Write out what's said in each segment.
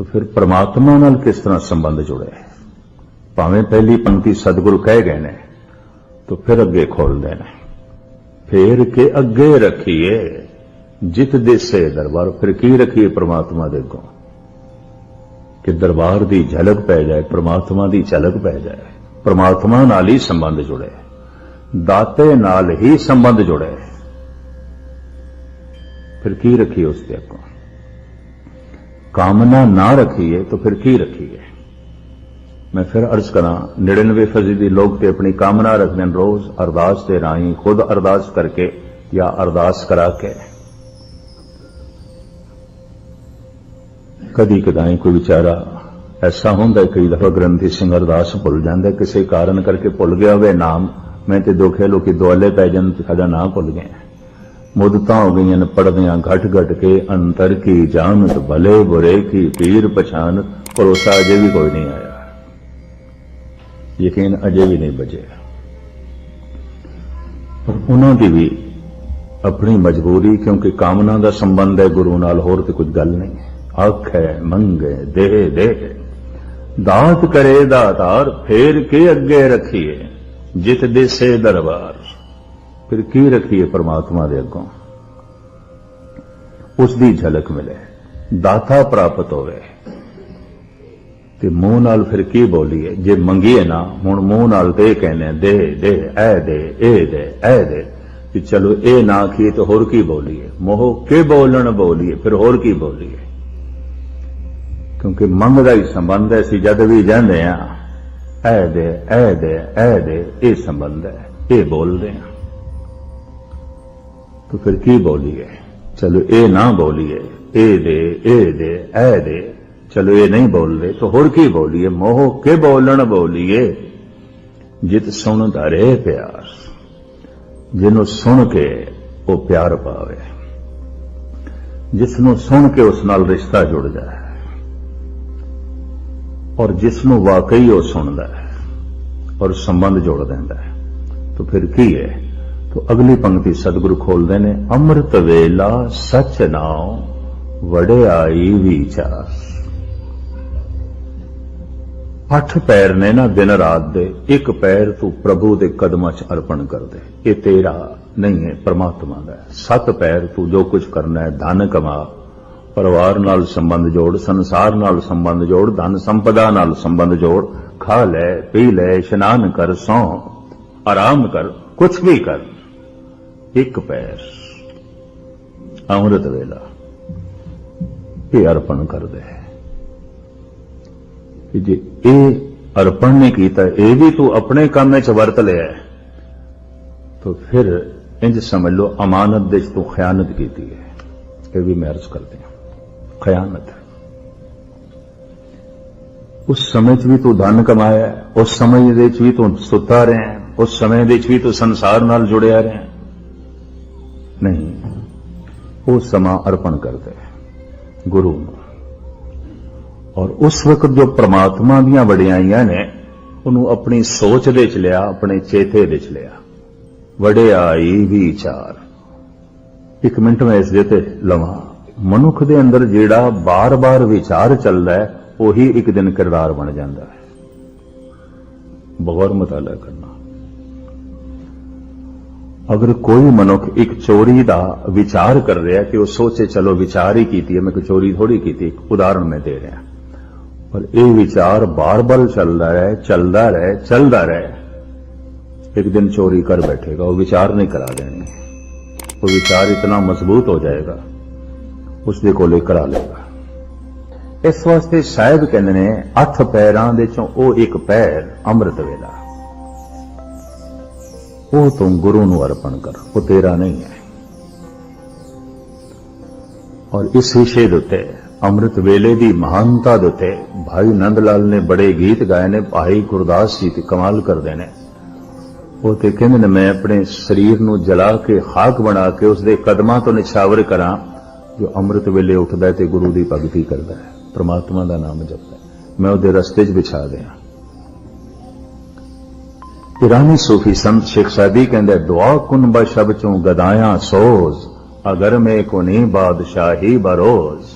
ਤਾਂ ਫਿਰ ਪ੍ਰਮਾਤਮਾ ਨਾਲ ਕਿਸ ਤਰ੍ਹਾਂ ਸੰਬੰਧ ਜੁੜਿਆ ਹੈ ਭਾਵੇਂ ਪਹਿਲੀ ਪੰਕਤੀ ਸਤਿਗੁਰੂ ਕਹਿ ਗਏ ਨੇ, ਤਾਂ ਫਿਰ ਅੱਗੇ ਖੋਲਦੇ ਨੇ। ਫੇਰ ਕੇ ਅੱਗੇ ਰੱਖੀਏ, ਜਿਤ ਦੇਸੇ ਦਰਬਾਰ, ਫਿਰ ਕੀ ਰੱਖੀਏ ਪ੍ਰਮਾਤਮਾ ਦੇ ਅੱਗੋਂ? ਕਿ ਦਰਬਾਰ ਦੀ ਝਲਕ ਪੈ ਜਾਏ, ਪ੍ਰਮਾਤਮਾ ਦੀ ਝਲਕ ਪੈ ਜਾਏ, ਪ੍ਰਮਾਤਮਾ ਨਾਲ ਹੀ ਸੰਬੰਧ ਜੁੜੇ, ਦਾਤੇ ਨਾਲ ਹੀ ਸੰਬੰਧ ਜੁੜੇ। ਫਿਰ ਕੀ ਰੱਖੀਏ ਉਸ ਦੇ ਅੱਗੋਂ? ਕਾਮਨਾ ਨਾ ਰੱਖੀਏ ਤਾਂ ਫਿਰ ਕੀ ਰੱਖੀਏ ਮੈਂ ਫਿਰ ਅਰਜ਼ ਕਰਾਂ 99 ਫਜ਼ੀਦੀ ਲੋਕ ਤੇ ਆਪਣੀ ਕਾਮਨਾ ਰੱਖਦੇ ਨੇ ਰੋਜ਼ ਅਰਦਾਸ ਤੇ ਰਾਹੀਂ ਖੁਦ ਅਰਦਾਸ ਕਰਕੇ ਜਾਂ ਅਰਦਾਸ ਕਰਾ ਕੇ ਕਦੀ ਕਦਾਈ ਕੋਈ ਵਿਚਾਰਾ ਐਸਾ ਹੁੰਦਾ ਕਈ ਦਫਾ ਗ੍ਰੰਥੀ ਸਿੰਘ ਅਰਦਾਸ ਭੁੱਲ ਜਾਂਦਾ ਕਿਸੇ ਕਾਰਨ ਕਰਕੇ ਭੁੱਲ ਗਿਆ ਹੋਵੇ ਨਾਮ ਮੈਂ ਤੇ ਦੁਖੇ ਲੋਕੀ ਦੁਆਲੇ ਪੈ ਜਾਂਦੇ ਤੇ ਸਾਡਾ ਨਾਮ ਭੁੱਲ ਗਏ ਮੁਦਤਾਂ ਹੋ ਗਈਆਂ ਨੇ ਪੜਦਿਆਂ ਘਟ ਘਟ ਕੇ ਅੰਤਰ ਕੀ ਜਾਣਤ ਭਲੇ ਬੁਰੇ ਕੀ ਪੀਰ ਪਛਾਨ ਭਰੋਸਾ ਅਜੇ ਵੀ ਕੋਈ ਨਹੀਂ ਆਇਆ। ਯਕੀਨ ਅਜੇ ਵੀ ਨਹੀਂ ਬਚਿਆ। ਪਰ ਉਹਨਾਂ ਦੀ ਵੀ ਆਪਣੀ ਮਜਬੂਰੀ, ਕਿਉਂਕਿ ਕਾਮਨਾ ਦਾ ਸੰਬੰਧ ਹੈ, ਗੁਰੂ ਨਾਲ ਹੋਰ ਤੇ ਕੁਝ ਗੱਲ ਨਹੀਂ। ਅੱਖ ਹੈ, ਮੰਗੇ ਦੇ ਦੇ ਦਾਤ ਕਰੇ ਦਾਤਾਰ, ਫੇਰ ਕੇ ਅੱਗੇ ਰੱਖੀਏ, ਜਿਤ ਦਿਸੇ ਦਰਬਾਰ। ਫਿਰ ਕੀ ਰੱਖੀਏ ਪਰਮਾਤਮਾ ਦੇ ਅੱਗੋਂ? ਉਸ ਦੀ ਝਲਕ ਮਿਲੇ ਦਾਤਾ ਪ੍ਰਾਪਤ ਹੋਵੇ। ਤੇ ਮੂੰਹ ਨਾਲ ਫਿਰ ਕੀ ਬੋਲੀਏ? ਜੇ ਮੰਗੀਏ ਨਾ ਹੁਣ ਮੂੰਹ ਨਾਲ ਤੇ ਇਹ ਕਹਿੰਦੇ ਆ, ਦੇ ਦੇ ਐ ਦੇ ਇਹ ਦੇ ਐ ਦੇ। ਕਿ ਚਲੋ ਇਹ ਨਾ ਕੀ ਤੇ ਹੋਰ ਕੀ ਬੋਲੀਏ? ਮੋਹ ਕੇ ਬੋਲਣ ਬੋਲੀਏ ਫਿਰ ਹੋਰ ਕੀ ਬੋਲੀਏ? ਕਿਉਂਕਿ ਮੰਗ ਦਾ ਹੀ ਸੰਬੰਧ ਹੈ ਸੀ ਜਦ ਵੀ ਜਾਂਦੇ ਆ ਐ ਦੇ ਐ ਦੇ ਐ ਦੇ ਇਹ ਸੰਬੰਧ ਹੈ ਇਹ ਬੋਲਦੇ ਆ। ਤਾਂ ਫਿਰ ਕੀ ਬੋਲੀਏ ਚਲੋ ਇਹ ਨਾ ਬੋਲੀਏ ਇਹ ਦੇ ਇਹ ਦੇ ਐ ਦੇ। ਚਲੋ ਇਹ ਨਹੀਂ ਬੋਲਦੇ ਤਾਂ ਹੋਰ ਕੀ ਬੋਲੀਏ? ਮੋਹ ਕੇ ਬੋਲਣ ਬੋਲੀਏ? ਜਿਤ ਸੁਣ ਧਰੇ ਪਿਆਰ। ਜਿਹਨੂੰ ਸੁਣ ਕੇ ਉਹ ਪਿਆਰ ਪਾਵੇ। ਜਿਸ ਨੂੰ ਸੁਣ ਕੇ ਉਸ ਨਾਲ ਰਿਸ਼ਤਾ ਜੁੜ ਜਾਏ। ਔਰ ਜਿਸ ਨੂੰ ਵਾਕਈ ਉਹ ਸੁਣਦਾ ਹੈ। ਔਰ ਸੰਬੰਧ ਜੋੜ ਦਿੰਦਾ ਹੈ। ਤਾਂ ਫਿਰ ਕੀ ਹੈ ਤਾਂ ਅਗਲੀ ਪੰਕਤੀ ਸਤਿਗੁਰੂ ਖੋਲਦੇ ਨੇ, ਅੰਮ੍ਰਿਤ ਵੇਲਾ ਸਚ ਨਾਉ, ਵਡਿਆਈ ਵਿਚਾਰ। ਅੱਠ ਪੈਰ ਨੇ ਨਾ ਦਿਨ ਰਾਤ ਦੇ, ਇੱਕ ਪੈਰ ਤੂੰ ਪ੍ਰਭੂ ਦੇ ਕਦਮਾਂ 'ਚ ਅਰਪਣ ਕਰ ਦੇ ਇਹ ਤੇਰਾ ਨਹੀਂ ਹੈ ਪਰਮਾਤਮਾ ਦਾ ਸੱਤ ਪੈਰ ਤੂੰ ਜੋ ਕੁਝ ਕਰਨਾ ਹੈ, ਧਨ ਕਮਾ। ਪਰਿਵਾਰ ਨਾਲ ਸੰਬੰਧ ਜੋੜ, ਸੰਸਾਰ ਨਾਲ ਸੰਬੰਧ ਜੋੜ, ਧਨ ਸੰਪਦਾ ਨਾਲ ਸੰਬੰਧ ਜੋੜ। ਖਾ ਲੈ, ਪੀ ਲੈ, ਇਸ਼ਨਾਨ ਕਰ, ਸੌ। ਆਰਾਮ ਕਰ ਕੁਝ ਵੀ ਕਰ। ਇੱਕ ਪੈਰ। ਅੰਮ੍ਰਿਤ ਵੇਲਾ। ਇਹ ਅਰਪਣ ਕਰ ਹੈ। ਕਿ ਜੇ ਇਹ ਅਰਪਣ ਨਹੀਂ ਕੀਤਾ, ਇਹ ਵੀ ਤੂੰ ਆਪਣੇ ਕੰਮ ਵਿੱਚ ਵਰਤ ਲਿਆ ਤਾਂ ਫਿਰ ਇੰਜ ਸਮਝ ਲਓ ਅਮਾਨਤ ਦੇ 'ਚ ਤੂੰ ਖਿਆਨਤ ਕੀਤੀ ਹੈ। ਇਹ ਵੀ ਮੈਂ ਅਰਜ਼ ਕਰਦੇ ਹਾਂ। ਖਿਆਨਤ। ਉਸ ਸਮੇਂ 'ਚ ਵੀ ਤੂੰ ਧਨ ਕਮਾਇਆ ਉਸ ਸਮੇਂ ਦੇ ਵਿੱਚ ਵੀ ਤੂੰ ਸੁੱਤਾ ਰਿਹਾ ਉਸ ਸਮੇਂ ਦੇ ਵਿੱਚ ਵੀ ਤੂੰ ਸੰਸਾਰ ਨਾਲ ਜੁੜਿਆ ਰਿਹਾ ਨਹੀਂ। ਉਹ ਸਮਾਂ ਅਰਪਣ ਕਰਦੇ ਗੁਰੂ ਨੂੰ। ਔਰ ਉਸ ਵਕਤ ਜੋ ਪ੍ਰਮਾਤਮਾ ਦੀਆਂ ਵਡਿਆਈਆਂ ਨੇ, ਉਹਨੂੰ ਆਪਣੀ ਸੋਚ ਦੇ ਚ ਲਿਆ, ਆਪਣੇ ਚੇਤੇ ਦੇ ਚ ਲਿਆ ਵਡਿਆਈ ਵਿਚਾਰ। ਇੱਕ ਮਿੰਟ ਮੈਂ ਇਸ ਦੇ ਤੇ ਲਵਾਂ। ਮਨੁੱਖ ਦੇ ਅੰਦਰ ਜਿਹੜਾ ਬਾਰ-ਬਾਰ ਵਿਚਾਰ ਚੱਲਦਾ ਹੈ, ਉਹੀ ਇੱਕ ਦਿਨ ਕਿਰਦਾਰ ਬਣ ਜਾਂਦਾ ਹੈ। ਬਗੌਰ ਮਤਾਲਾ ਕਰਨਾ। ਅਗਰ ਕੋਈ ਮਨੁੱਖ ਇੱਕ ਚੋਰੀ ਦਾ ਵਿਚਾਰ ਕਰ ਰਿਹਾ ਕਿ ਉਹ ਸੋਚੇ, ਚਲੋ ਵਿਚਾਰ ਹੀ ਕੀਤੀ ਹੈ, ਮੈਂ ਕੋਈ ਚੋਰੀ ਥੋੜੀ ਕੀਤੀ ਇੱਕ ਉਦਾਹਰਣ ਮੈਂ ਦੇ ਰਿਹਾ। ਪਰ ਇਹ ਵਿਚਾਰ ਬਾਰ-ਬਾਰ ਚੱਲਦਾ ਰਹੇ ਚੱਲਦਾ ਰਹੇ ਚੱਲਦਾ ਰਹੇ। ਇੱਕ ਦਿਨ ਚੋਰੀ ਕਰ ਬੈਠੇਗਾ, ਉਹ ਵਿਚਾਰ ਨਹੀਂ ਕਰਾ ਦੇਣੀ ਉਹ ਵਿਚਾਰ ਇਤਨਾ ਮਜ਼ਬੂਤ ਹੋ ਜਾਏਗਾ, ਉਸ ਦੇ ਕੋਲੇ ਕਰਾ ਲੇਗਾ ਇਸ ਵਾਸਤੇ ਸ਼ਾਇਦ ਕਹਿੰਦੇ ਨੇ ਅੱਠ ਪੈਰਾਂ ਦੇ ਚੋਂ ਉਹ ਇੱਕ ਪੈਰ ਅੰਮ੍ਰਿਤ ਵੇਲਾ। ਉਹ ਤੂੰ ਗੁਰੂ ਨੂੰ ਅਰਪਣ ਕਰ, ਉਹ ਤੇਰਾ ਨਹੀਂ ਹੈ। ਔਰ ਇਸ ਵਿਸ਼ੇ ਦੇ ਉੱਤੇ, ਅੰਮ੍ਰਿਤ ਵੇਲੇ ਦੀ ਮਹਾਨਤਾ ਦੇ ਉੱਤੇ, ਭਾਈ ਨੰਦ ਲਾਲ ਨੇ ਬੜੇ ਗੀਤ ਗਾਏ ਨੇ, ਭਾਈ ਗੁਰਦਾਸ ਜੀ ਤੇ ਕਮਾਲ ਕਰਦੇ ਨੇ। ਉਹ ਤੇ ਕਹਿੰਦੇ ਨੇ, ਮੈਂ ਆਪਣੇ ਸਰੀਰ ਨੂੰ ਜਲਾ ਕੇ ਖਾਕ ਬਣਾ ਕੇ ਉਸ ਦੇ ਕਦਮਾਂ ਤੋਂ ਨਿਛਾਵਰ ਕਰਾਂ, ਜੋ ਅੰਮ੍ਰਿਤ ਵੇਲੇ ਉੱਠਦਾ ਤੇ ਗੁਰੂ ਦੀ ਭਗਤੀ ਕਰਦਾ ਹੈ। ਪ੍ਰਮਾਤਮਾ ਦਾ ਨਾਮ ਜਪਦਾ ਮੈਂ ਉਹਦੇ ਰਸਤੇ 'ਚ ਵਿਛਾ ਦਿਆਂ। ਇਰਾਨੀ ਸੂਫੀ ਸੰਤ ਸ਼ੇਖ ਸਾਦੀ ਕਹਿੰਦੇ, ਦੁਆ ਕੁਨਬਾ ਸ਼ਬ ਚੋਂ ਗਦਾਇਆ ਸੋਜ਼, ਅਗਰ ਮੇ ਕੋ ਨਹੀਂ ਬਾਦਸ਼ਾਹੀ ਬਰੋਜ਼।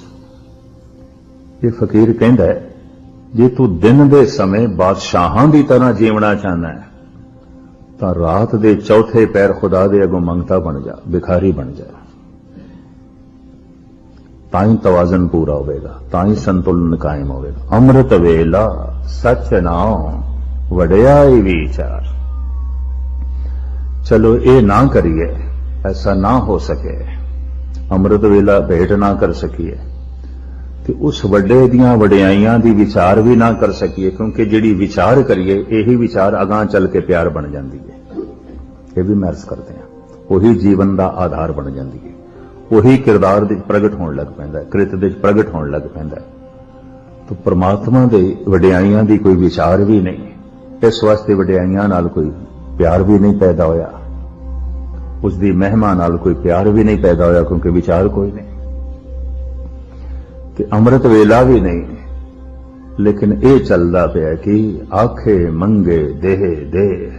ਇਹ ਫਕੀਰ ਕਹਿੰਦਾ, ਜੇ ਤੂੰ ਦਿਨ ਦੇ ਸਮੇਂ ਬਾਦਸ਼ਾਹਾਂ ਦੀ ਤਰ੍ਹਾਂ ਜੀਵਣਾ ਚਾਹਨਾ ਹੈ, ਤਾਂ ਰਾਤ ਦੇ ਚੌਥੇ ਪੈਰ ਖੁਦਾ ਦੇ ਅਗੋਂ ਮੰਗਤਾ ਬਣ ਜਾ, ਭਿਖਾਰੀ ਬਣ ਜਾ। ਤਾਂ ਹੀ ਤਵਾਜ਼ਨ ਪੂਰਾ ਹੋਵੇਗਾ, ਤਾਂ ਹੀ ਸੰਤੁਲਨ ਕਾਇਮ ਹੋਵੇਗਾ। ਅੰਮ੍ਰਿਤ ਵੇਲਾ, ਸੱਚ ਨਾਉ, ਵਡਿਆਈ ਵਿਚਾਰ। ਚਲੋ ਇਹ ਨਾ ਕਰੀਏ, ਐਸਾ ਨਾ ਹੋ ਸਕੇ। ਅੰਮ੍ਰਿਤ ਵੇਲਾ ਭੇਟ ਨਾ ਕਰ ਸਕੀਏ। ਤੇ ਉਸ ਵੱਡੇ ਦੀਆਂ ਵਡਿਆਈਆਂ ਦੀ ਵਿਚਾਰ ਵੀ ਨਾ ਕਰ ਸਕੀਏ, ਕਿਉਂਕਿ ਜਿਹੜੀ ਵਿਚਾਰ ਕਰੀਏ, ਇਹੀ ਵਿਚਾਰ ਅਗਾਹ ਚੱਲ ਕੇ ਪਿਆਰ ਬਣ ਜਾਂਦੀ ਹੈ ਇਹ ਵੀ ਮਹਿਰਸ ਕਰਦੇ ਆ ਉਹੀ ਜੀਵਨ ਦਾ ਆਧਾਰ ਬਣ ਜਾਂਦੀ ਹੈ ਉਹੀ ਕਿਰਦਾਰ ਦੇ ਵਿੱਚ ਪ੍ਰਗਟ ਹੋਣ ਲੱਗ ਪੈਂਦਾ ਹੈ ਕ੍ਰਿਤ ਦੇ ਵਿੱਚ ਪ੍ਰਗਟ ਹੋਣ ਲੱਗ ਪੈਂਦਾ ਹੈ ਤਾਂ ਪ੍ਰਮਾਤਮਾ ਦੇ ਵਡਿਆਈਆਂ ਦੀ ਕੋਈ ਵਿਚਾਰ ਵੀ ਨਹੀਂ। ਇਸ ਵਾਸਤੇ ਵਡਿਆਈਆਂ ਨਾਲ ਕੋਈ ਪਿਆਰ ਵੀ ਨਹੀਂ ਪੈਦਾ ਹੋਇਆ। ਉਸ ਦੀ ਮਹਿਮਾ ਨਾਲ ਕੋਈ ਪਿਆਰ ਵੀ ਨਹੀਂ ਪੈਦਾ ਹੋਇਆ, ਕਿਉਂਕਿ ਵਿਚਾਰ ਕੋਈ ਨਹੀਂ। ਤੇ ਅੰਮ੍ਰਿਤ ਵੇਲਾ ਵੀ ਨਹੀਂ। ਲੇਕਿਨ ਇਹ ਚੱਲਦਾ ਪਿਆ ਕਿ ਆਖੇ ਮੰਗੇ ਦੇਹ ਦੇ।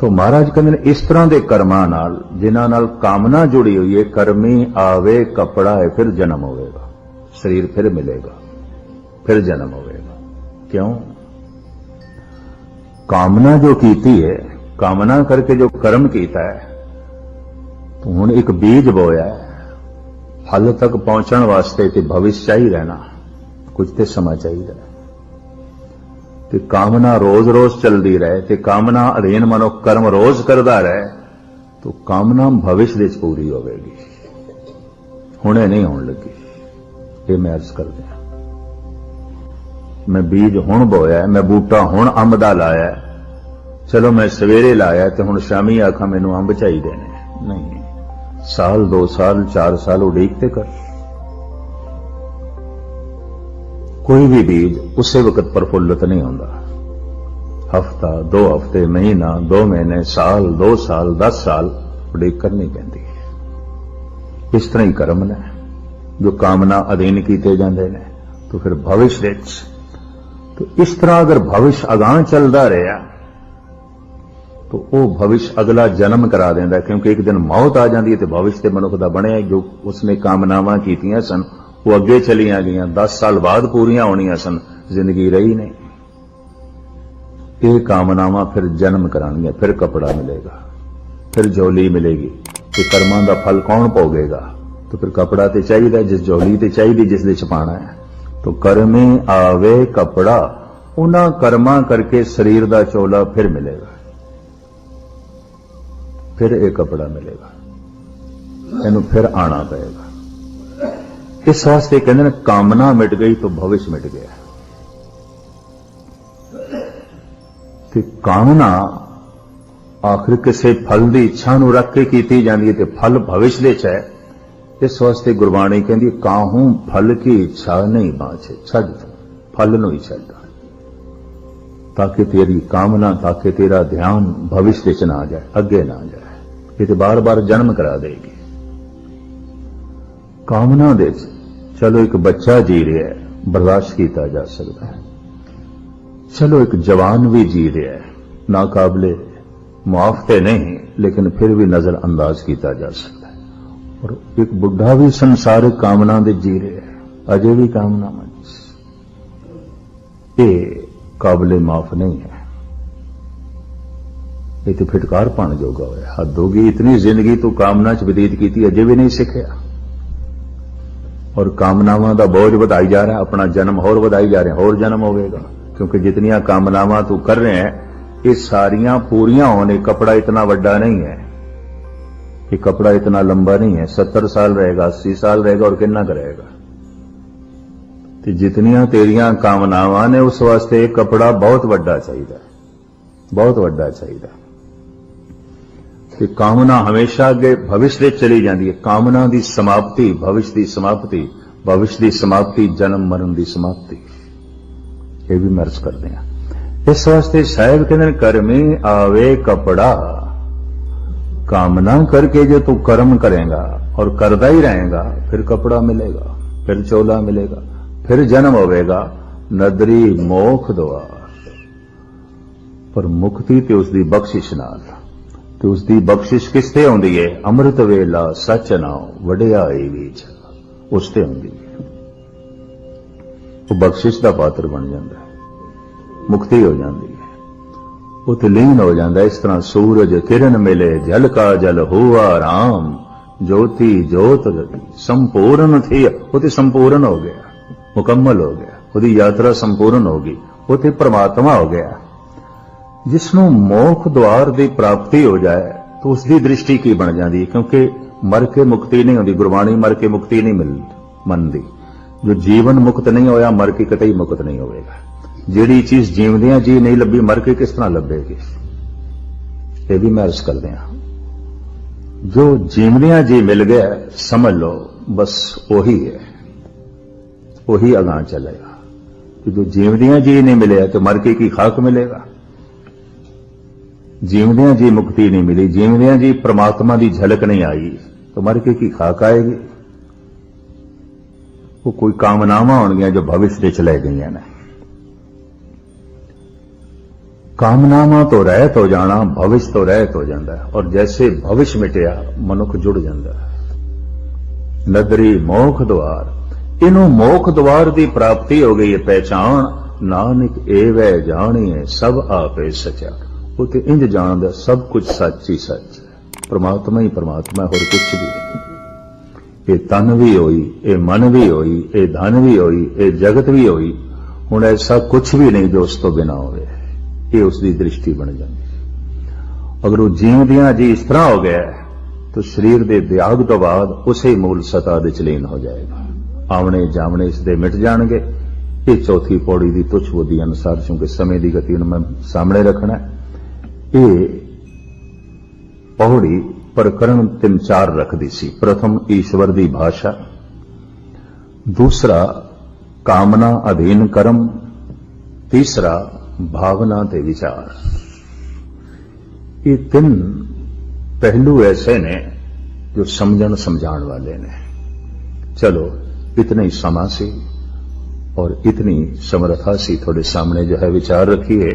ਤੋ ਮਹਾਰਾਜ ਕਹਿੰਦੇ ਨੇ, ਇਸ ਤਰ੍ਹਾਂ ਦੇ ਕਰਮਾਂ ਨਾਲ, ਜਿਨ੍ਹਾਂ ਨਾਲ ਕਾਮਨਾ ਜੁੜੀ ਹੋਈ ਹੈ, ਕਰਮੀ ਆਵੇ, ਕਪੜਾ ਹੈ, ਫਿਰ ਜਨਮ ਹੋਵੇਗਾ। ਸਰੀਰ ਫਿਰ ਮਿਲੇਗਾ, ਫਿਰ ਜਨਮ ਹੋਵੇਗਾ। ਕਿਉਂ? ਕਾਮਨਾ ਜੋ ਕੀਤੀ ਹੈ ਕਾਮਨਾ ਕਰਕੇ ਜੋ ਕਰਮ ਕੀਤਾ ਹੈ ਹੁਣ ਇੱਕ ਬੀਜ ਬੋਇਆ ਹੈ ਫਲ ਤੱਕ ਪਹੁੰਚਣ ਵਾਸਤੇ ਤੇ ਭਵਿਸ਼ ਚਾਹੀਦਾ ਨਾ ਕੁਝ ਤੇ ਸਮਾਂ ਚਾਹੀਦਾ ਤੇ ਕਾਮਨਾ ਰੋਜ਼-ਰੋਜ਼ ਚੱਲਦੀ ਰਹੇ, ਤੇ ਕਾਮਨਾ ਅਧੀਨ ਮਨੋ ਕਰਮ ਰੋਜ਼ ਕਰਦਾ ਰਹੇ, ਤਾਂ ਕਾਮਨਾ ਭਵਿਸ਼ ਦੇ ਵਿੱਚ ਪੂਰੀ ਹੋਵੇਗੀ। ਹੁਣੇ ਨਹੀਂ ਹੋਣ ਲੱਗੀ, ਇਹ ਮੈਂ ਅਰਜ਼ ਕਰਦਾ ਮੈਂ ਬੀਜ ਹੁਣ ਬੋਇਆ ਮੈਂ ਬੂਟਾ ਹੁਣ ਅੰਬ ਦਾ ਲਾਇਆ। ਚਲੋ ਮੈਂ ਸਵੇਰੇ ਲਾਇਆ ਤੇ ਹੁਣ ਸ਼ਾਮੀ ਆਖਾਂ ਮੈਨੂੰ ਅੰਬ ਚਾਹੀਦੇ ਨੇ। ਨਹੀਂ। ਸਾਲ 2 ਸਾਲ 4 ਸਾਲ ਉਡੀਕ ਤੇ ਕਰ। ਕੋਈ ਵੀ ਬੀਜ ਉਸੇ ਵਕਤ ਪ੍ਰਫੁੱਲਤ ਨਹੀਂ ਹੁੰਦਾ। ਹਫਤਾ ਦੋ ਹਫ਼ਤੇ ਮਹੀਨਾ ਦੋ ਮਹੀਨੇ ਸਾਲ ਦੋ ਸਾਲ 10 ਸਾਲ ਉਡੀਕ ਕਰਨੀ ਪੈਂਦੀ ਹੈ। ਇਸ ਤਰ੍ਹਾਂ ਹੀ ਕਰਮ ਨੇ ਜੋ ਕਾਮਨਾ ਅਧੀਨ ਕੀਤੇ ਜਾਂਦੇ ਨੇ ਤਾਂ ਫਿਰ ਭਵਿਸ਼ ਵਿੱਚ तो इस तरह अगर भविष्य अगाह चलता रहा तो वो भविष्य अगला जन्म करा देंदा है, क्योंकि एक दिन मौत आ जाती है तो भविष्य ते मनुख का बनया जो उसने कामनावां कीतियां सन वो अगे चलियां गईयां दस साल बाद पूरियां होनियां सन जिंदगी रही नहीं ये कामनावां फिर जन्म करानियां फिर कपड़ा मिलेगा फिर झोली मिलेगी कि कर्मां ਦਾ फल कौन भोगेगा तो फिर कपड़ा ते चाहिए जिस झोली ते चाहिए जिस दे छपाना है ਤੋ ਕਰਮੇ ਆਵੇ ਕਪੜਾ, ਉਹਨਾਂ ਕਰਮਾਂ ਕਰਕੇ ਸਰੀਰ ਦਾ ਚੋਲਾ ਫਿਰ ਮਿਲੇਗਾ। ਫਿਰ ਇਹ ਕਪੜਾ ਮਿਲੇਗਾ। ਇਹਨੂੰ ਫਿਰ ਆਣਾ ਪਏਗਾ। ਇਸ ਵਾਸਤੇ ਕਹਿੰਦੇ ਨੇ, ਕਾਮਨਾ ਮਿਟ ਗਈ ਤਾਂ ਭਵਿਸ਼ ਮਿਟ ਗਿਆ। ਤੇ ਕਾਮਨਾ ਆਖਰ ਕਿਸੇ ਫਲ ਦੀ ਇੱਛਾ ਨੂੰ ਰੱਖ ਕੇ ਕੀਤੀ ਜਾਂਦੀ ਹੈ ਤੇ ਫਲ ਭਵਿਸ਼ ਦੇ ਚ ਹੈ। ਇਸ ਵਾਸਤੇ ਗੁਰਬਾਣੀ ਕਹਿੰਦੀ, ਕਾਹੂੰ ਫਲ ਕੀ ਇੱਛਾ ਨਹੀਂ ਬਾਛੇ ਛੱਡ ਫਲ ਨੂੰ ਹੀ ਛੱਡ ਤਾਂ ਕਿ ਤੇਰੀ ਕਾਮਨਾ ਤਾਂ ਕਿ ਤੇਰਾ ਧਿਆਨ ਭਵਿਸ਼ ਵਿੱਚ ਨਾ ਜਾਏ, ਅੱਗੇ ਨਾ ਜਾਏ। ਇਹ ਤੇ ਬਾਰ-ਬਾਰ ਜਨਮ ਕਰਾ ਦੇਗੀ। ਕਾਮਨਾ ਦੇ ਚਲੋ ਇੱਕ ਬੱਚਾ ਜੀ ਰਿਹਾ ਹੈ, ਬਰਦਾਸ਼ਤ ਕੀਤਾ ਜਾ ਸਕਦਾ ਹੈ। ਚਲੋ ਇੱਕ ਜਵਾਨ ਵੀ ਜੀ ਰਿਹਾ ਹੈ, ਨਾਕਾਬਲੇ ਮਾਫ ਤੇ ਨਹੀਂ, ਲੇਕਿਨ ਫਿਰ ਵੀ ਨਜ਼ਰ ਅੰਦਾਜ਼ ਕੀਤਾ ਜਾ ਸਕਦਾ ਔਰ ਇੱਕ ਬੁੱਢਾ ਵੀ ਸੰਸਾਰਿਕ ਕਾਮਨਾ ਦੇ ਜੀ ਰਿਹਾ ਅਜੇ ਵੀ ਕਾਮਨਾਵਾਂ ਇਹ ਕਾਬਲੇ ਮਾਫ ਨਹੀਂ ਹੈ। ਇਹ ਤੇ ਫਟਕਾਰ ਪਾਣ ਜੋਗਾ ਹੋਇਆ। ਹੱਦ ਹੋ ਗਈ। ਇਤਨੀ ਜ਼ਿੰਦਗੀ ਤੋਂ ਕਾਮਨਾ ਚ ਬਤੀਤ ਕੀਤੀ, ਅਜੇ ਵੀ ਨਹੀਂ ਸਿੱਖਿਆ। ਔਰ ਕਾਮਨਾਵਾਂ ਦਾ ਬੋਝ ਵਧਾਈ ਜਾ ਰਿਹਾ। ਆਪਣਾ ਜਨਮ ਹੋਰ ਵਧਾਈ ਜਾ ਰਿਹਾ। ਹੋਰ ਜਨਮ ਹੋਵੇਗਾ। ਕਿਉਂਕਿ ਜਿਤਨੀਆਂ ਕਾਮਨਾਵਾਂ ਤੂੰ ਕਰ ਰਿਹਾ ਹੈ, ਇਹ ਸਾਰੀਆਂ ਪੂਰੀਆਂ ਹੋਣੇ। ਕਪੜਾ ਇਤਨਾ ਵੱਡਾ ਨਹੀਂ ਹੈ। ਇਹ ਕਪੜਾ ਇਤਨਾ ਲੰਬਾ ਨਹੀਂ ਹੈ 70 ਸਾਲ ਰਹੇਗਾ 80 ਸਾਲ ਰਹੇਗਾ ਔਰ ਕਿੰਨਾ ਕਰੇਗਾ ਤੇ ਜਿਤਨੀਆਂ ਤੇਰੀਆਂ ਕਾਮਨਾਵਾਂ ਨੇ ਉਸ ਵਾਸਤੇ ਇਹ ਕਪੜਾ ਬਹੁਤ ਵੱਡਾ ਚਾਹੀਦਾ ਬਹੁਤ ਵੱਡਾ ਚਾਹੀਦਾ ਤੇ ਕਾਮਨਾ ਹਮੇਸ਼ਾ ਅੱਗੇ ਭਵਿਸ਼ ਦੇ ਚਲੀ ਜਾਂਦੀ ਹੈ ਕਾਮਨਾ ਦੀ ਸਮਾਪਤੀ ਭਵਿਸ਼ ਦੀ ਸਮਾਪਤੀ ਭਵਿਸ਼ ਦੀ ਸਮਾਪਤੀ ਜਨਮ ਮਰਨ ਦੀ ਸਮਾਪਤੀ ਇਹ ਵੀ ਮਰਜ਼ ਕਰਦੇ ਆ ਇਸ ਵਾਸਤੇ ਸਾਹਿਬ ਕਹਿੰਦੇ ਨੇ ਕਰਮੇ ਆਵੇ ਕਪੜਾ ਕਾਮਨਾ करके जो तू कर्म करेगा और करता ही रहेगा फिर कपड़ा मिलेगा फिर चोला मिलेगा ਫਿਰ ਜਨਮ ਹੋਵੇਗਾ ਨਦਰੀ ਮੋਖ ਦੁਆਰ ਪਰ ਮੁਕਤੀ ਤੇ ਉਸ ਦੀ ਬਖਸ਼ਿਸ਼ ਨਾਲ ਤੇ ਉਸ ਦੀ ਬਖਸ਼ਿਸ਼ ਕਿਸ ਤੇ ਆਉਂਦੀ ਹੈ ਅੰਮ੍ਰਿਤ ਵੇਲਾ ਸੱਚ ਨਾਮ ਵਡਿਆਈ ਵਿੱਚ ਉਸ ਤੇ ਆਉਂਦੀ ਹੈ ਉਹ ਬਖਸ਼ਿਸ਼ ਦਾ ਪਾਤਰ ਬਣ ਜਾਂਦਾ ਹੈ ਮੁਕਤੀ ਹੋ ਜਾਂਦੀ ਹੈ ਉਹ ਤੇ ਲੀਨ ਹੋ ਜਾਂਦਾ, ਇਸ ਤਰ੍ਹਾਂ ਸੂਰਜ ਕਿਰਨ ਮਿਲੇ, ਜਲ ਕਾ ਜਲ ਹੋਆ ਰਾਮ, ਜੋਤੀ ਜੋਤ ਜਤੀ ਸੰਪੂਰਨ ਥੀ ਉਹ ਤੇ ਸੰਪੂਰਨ ਹੋ ਗਿਆ, ਮੁਕੰਮਲ ਹੋ ਗਿਆ, ਉਹਦੀ ਯਾਤਰਾ ਸੰਪੂਰਨ ਹੋ ਗਈ ਉਹ ਤੇ ਪ੍ਰਮਾਤਮਾ ਹੋ ਗਿਆ। ਜਿਸ ਨੂੰ ਮੋਖ ਦੁਆਰ ਦੀ ਪ੍ਰਾਪਤੀ ਹੋ ਜਾਏ, ਤਾਂ ਉਸ ਦੀ ਦ੍ਰਿਸ਼ਟੀ ਕੀ ਬਣ ਜਾਂਦੀ ਹੈ ਕਿਉਂਕਿ ਮਰ ਕੇ ਮੁਕਤੀ ਨਹੀਂ ਹੁੰਦੀ, ਗੁਰਬਾਣੀ ਮਰ ਕੇ ਮੁਕਤੀ ਨਹੀਂ ਮਿਲਦੀ ਮੰਨਦੀ। ਜੋ ਜੀਵਨ ਮੁਕਤ ਨਹੀਂ ਹੋਇਆ, ਮਰ ਕੇ ਕਿਤੇ ਹੀ ਮੁਕਤ ਨਹੀਂ ਹੋਵੇਗਾ। ਜਿਹੜੀ ਚੀਜ਼ ਜੀਵਦਿਆਂ ਜੀ ਨਹੀਂ ਲੱਭੀ, ਮਰ ਕੇ ਕਿਸ ਤਰ੍ਹਾਂ ਲੱਭੇਗੀ? ਇਹ ਵੀ ਮੈਂ ਅਰਜ਼ ਕਰਦੇ ਹਾਂ। ਜੋ ਜੀਵਦਿਆਂ ਜੀ ਮਿਲ ਗਿਆ, ਸਮਝ ਲਓ, ਬਸ ਉਹੀ ਹੈ। ਉਹੀ ਅਗਾਂ ਚੱਲੇਗਾ। ਕਿ ਜੋ ਜੀਵਦਿਆਂ ਜੀ ਨਹੀਂ ਮਿਲਿਆ, ਤੇ ਮਰ ਕੇ ਕੀ ਖਾਕ ਮਿਲੇਗਾ? ਜੀਵਦਿਆਂ ਜੀ ਮੁਕਤੀ ਨਹੀਂ ਮਿਲੀ। ਜੀਵਦਿਆਂ ਜੀ ਪ੍ਰਮਾਤਮਾ ਦੀ ਝਲਕ ਨਹੀਂ ਆਈ, ਤਾਂ ਮਰ ਕੇ ਕੀ ਖਾਕ ਆਏਗੀ? ਉਹ ਕੋਈ ਕਾਮਨਾਵਾਂ ਹੋਣਗੀਆਂ ਜੋ ਭਵਿਸ਼ ਦੇ ਚਲੇ ਗਈਆਂ ਨੇ। ਕਾਮਨਾਵਾਂ ਤੋਂ ਰਹਿਤ ਹੋ ਜਾਣਾ, ਭਵਿਸ਼ ਤੋਂ ਰਹਿਤ ਹੋ ਜਾਂਦਾ ਔਰ ਜੈਸੇ ਭਵਿਸ਼ ਮਿਟਿਆ, ਮਨੁੱਖ ਜੁੜ ਜਾਂਦਾ ਨਦਰੀ ਮੋਖ ਦਵਾਰ ਇਹਨੂੰ ਮੋਖ ਦਵਾਰ ਦੀ ਪ੍ਰਾਪਤੀ ਹੋ ਗਈ ਹੈ ਪਹਿਚਾਨ ਨਾਨਕ ਏਵੈ ਜਾਣੀਏ ਸਭ ਆਪੇ ਸਚਾ। ਉਹ ਤੇ ਇੰਜ ਜਾਣਦਾ, ਸਭ ਕੁਝ ਸੱਚ ਹੀ ਸੱਚ ਹੈ। ਪ੍ਰਮਾਤਮਾ ਹੀ ਪ੍ਰਮਾਤਮਾ, ਹੋਰ ਕੁਝ ਵੀ ਨਹੀਂ। ਇਹ ਤਨ ਵੀ ਹੋਈ, ਇਹ ਮਨ ਵੀ ਹੋਈ, ਇਹ ਧਨ ਵੀ ਹੋਈ, ਇਹ ਜਗਤ ਵੀ ਹੋਈ। ਹੁਣ ਐਸਾ ਕੁਝ ਵੀ ਨਹੀਂ ਜੋ ਉਸ ਤੋਂ ਬਿਨਾ ਹੋਵੇ। ਇਹ ਉਸ ਦੀ ਦ੍ਰਿਸ਼ਟੀ ਬਣ ਜਾਂਦੀ ਹੈ। ਅਗਰ ਉਹ ਜੀਵਦਿਆਂ ਜੀ ਇਸ ਤਰ੍ਹਾਂ ਹੋ ਗਿਆ, ਤਾਂ ਸਰੀਰ ਦੇ ਤਿਆਗ ਤੋਂ ਬਾਅਦ ਉਸੇ ਮੂਲ ਸਤਾ ਦੇ ਚਲੀਨ ਹੋ ਜਾਏਗਾ। ਆਵਣੇ ਜਾਵਣੇ ਇਸ ਦੇ ਮਿਟ ਜਾਣਗੇ। ਇਹ ਚੌਥੀ ਪੌੜੀ ਦੀ ਤੁਛ ਬੁੱਧੀ ਅਨੁਸਾਰ, ਕਿਉਂਕਿ ਸਮੇਂ ਦੀ ਗਤੀ ਨੂੰ ਮੈਂ ਸਾਹਮਣੇ ਰੱਖਣਾ ਇਹ ਪੌੜੀ ਪ੍ਰਕਰਣ ਤਿੰਨ ਚਾਰ ਰੱਖਦੀ ਸੀ। ਪ੍ਰਥਮ ਈਸ਼ਵਰ ਦੀ ਭਾਸ਼ਾ, ਦੂਸਰਾ ਕਾਮਨਾ ਅਧੀਨ ਕਰਮ, ਤੀਸਰਾ ਭਾਵਨਾ ਤੇ ਵਿਚਾਰ ਇਹ ਤਿੰਨ ਪਹਿਲੂ ਐਸੇ ਨੇ ਜੋ ਸਮਝਣ ਸਮਝਾਉਣ ਵਾਲੇ ਨੇ ਚਲੋ इतना ही समा से और इतनी समर्था सी थोड़े सामने जो है विचार रखिए